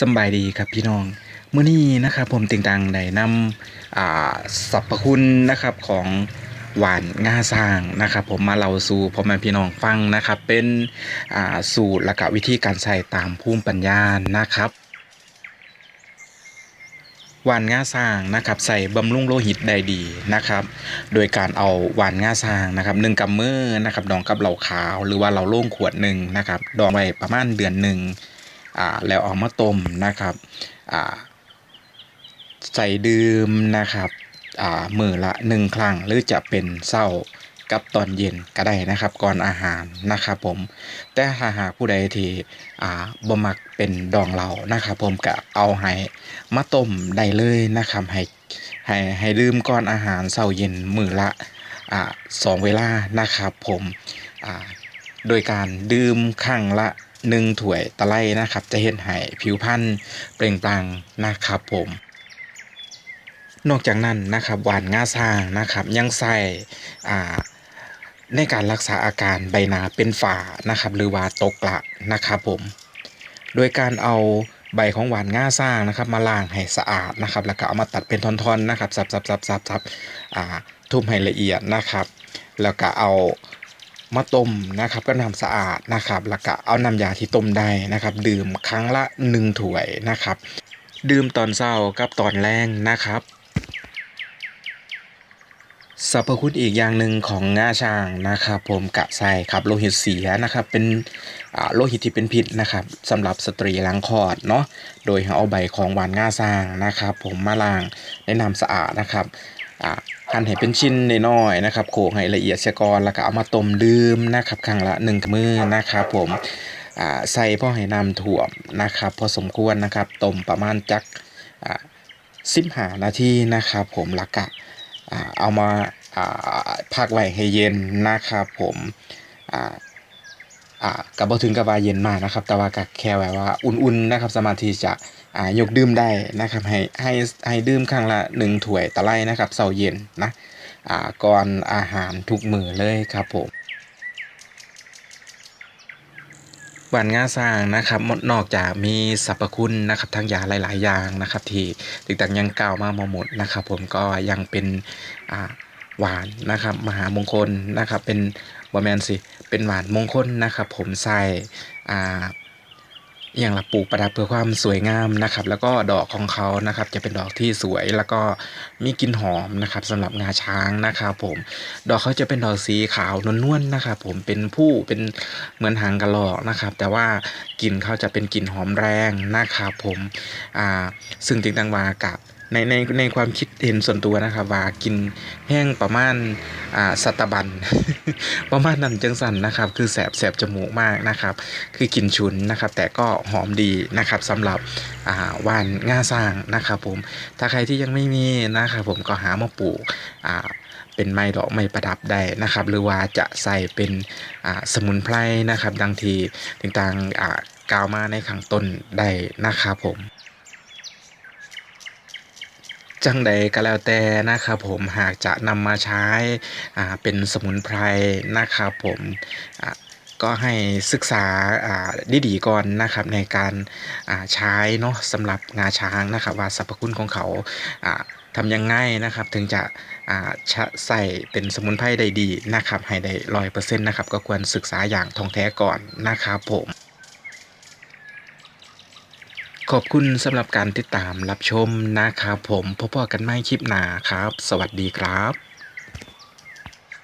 สบายดีครับพี่น้องเมื่อนี้นะครับผมติงตังได้นำสรรพคุณนะครับของหวานง่าสร้างนะครับผมมาเล่าสู่พ่อแม่พี่น้องฟังนะครับ เป็นสูตรและก็วิธีการใช้ตามภูมิปัญญานะครับหวานง่าสร้างนะครับใส่บำรุงโลหิตได้ดีนะครับ โดยการเอาหวานง่าสร้างนะครับหนึ่งกำมือนะครับดองกับเหล่าขาว หรือว่าเหล่าโล่งขวดหนึ่งนะครับดองไว้ประมาณเดือนหนึ่ง อ่าแล้วเอามาต้มนะครับอ่าใส่ดื่มนะครับอ่ามือละหนึ่งครั้งหรือจะเป็นเศร้ากับตอนเย็นก็ได้นะครับก่อนอาหารนะครับผมแต่ถ้าหากผู้ใดที่อ่าบ่มักเป็นดองเหล้านะครับผมก็เอาให้มาต้มได้เลยนะครับให้ให้ให้ดื่มก่อนอาหารเช้าเย็นมือละอ่าสองเวลานะครับผมอ่าโดยการดื่มครั้งละ หนึ่งถ้วยตะไลนะครับ จะเฮ็ดให้ผิวพรรณเปล่งปลั่งนะครับผม นอกจากนั้นนะครับหวานง่าสร้างนะครับยังใส่อ่าในการรักษาอาการใบหน้าเป็นฝ้านะครับ หรือว่าตกกระนะครับผม โดยการเอาใบของหวานง่าสร้างนะครับ มาล้างให้สะอาดนะครับ แล้วก็เอามาตัดเป็นท่อนๆนะครับสับๆๆๆๆทุบให้ละเอียดนะครับ แล้วก็เอา มาต้มนะครับก็น้ำสะอาดนะครับแล้วก็เอาน้ำยาที่ต้มได้นะครับ ดื่มครั้งละหนึ่งถ้วยนะครับ ดื่มตอนเช้ากับตอนแรงนะครับสรรพคุณอีกอย่างหนึ่งของง่าช้างนะครับ ผมกะใส่ครับโลหิตเสียนะครับเป็นโลหิตที่เป็นพิษนะครับสำหรับสตรีหลังคอดเนาะโดยเอาใบของหวานง่าสร้างนะครับ ผมมาล้างในน้ำสะอาดนะครับ หั่นให้เป็นชิ้นน้อยๆนะครับโขลกให้ละเอียดเสียก่อนแล้วก็เอามาต้มดื่มนะครับครั้งละหนึ่งมือนะครับผมใส่พอให้น้ำถ่วมนะครับ พอสมควรนะครับต้มประมาณจักสิบห้านาทีนะครับผมแล้วก็เอามาพักไว้ให้เย็นนะครับผม อ่ากับบ่ถึงกับว่าเย็นมากนะครับ แต่ว่าก็แค่แบบว่าอุ่นๆนะครับ สามารถที่จะอ่ายกดื่มได้นะครับให้ให้ให้ดื่มครั้งละ1ถ้วยตะไลนะครับเช้าเย็นนะอ่าก่อนอาหารทุกมื้อเลยครับผมหวานงาสร้างนะครับนอกจากมีสรรพคุณนะครับทางยาหลาย ๆ อย่างนะครับที่ติดตังยังกล่าวมาหมดนะครับ ผมก็ยังเป็นอ่าหวานนะครับ มหามงคลนะครับเป็น บ่แมนสิ เป็นหวานมงคลนะครับ ผมใส่อ่าอย่างละปลูกประดับเพื่อความสวยงามนะครับ แล้วก็ดอกของเขานะครับ จะเป็นดอกที่สวยแล้วก็มีกลิ่นหอมนะครับสำหรับงาช้างนะครับผมดอกเขาจะเป็นดอกสีขาวนวลๆนะครับ ผมเป็นผู้เป็นเหมือนหางกระรอกนะครับ แต่ว่ากลิ่นเขาจะเป็นกลิ่นหอมแรงนะครับ ผมอ่าซึ่งจริงตังวากับ ในในในความคิดเห็นส่วนตัวนะครับว่ากินแห้งประมาณอ่าสัตบัน ประมาณนั้นจังสันนะครับ คือแสบแสบจมูกมากนะครับ คือกลิ่นฉุนนะครับ แต่ก็หอมดีนะครับสำหรับอ่าว่านง่าสร้างนะครับผมถ้าใครที่ยังไม่มีนะครับผมก็หามาปลูกอ่าเป็นไม้ดอกไม้ประดับได้นะครับ หรือว่าจะใส่เป็นอ่าสมุนไพรนะครับ ดังที่ต่างๆอ่ากล่าวมาในข้างต้นได้นะครับผม จังใดก็แล้วแต่นะครับผมหากจะนำมาใช้อ่าเป็นสมุนไพรนะครับผมอ่าก็ให้ศึกษาอ่าดีๆก่อนนะครับในการอ่าใช้เนาะสำหรับงาช้างนะครับว่าสรรพคุณของเขาอ่าทำยังไงนะครับถึงจะอ่าชะใส่เป็นสมุนไพรได้ดีนะครับให้ได้ร้อยเปอร์เซ็นต์นะครับก็ควรศึกษาอย่างท่องแท้ก่อนนะครับผม ขอบคุณสำหรับการติดตามรับชมนะครับผมพบกันใหม่คลิปหน้าครับ สวัสดีครับ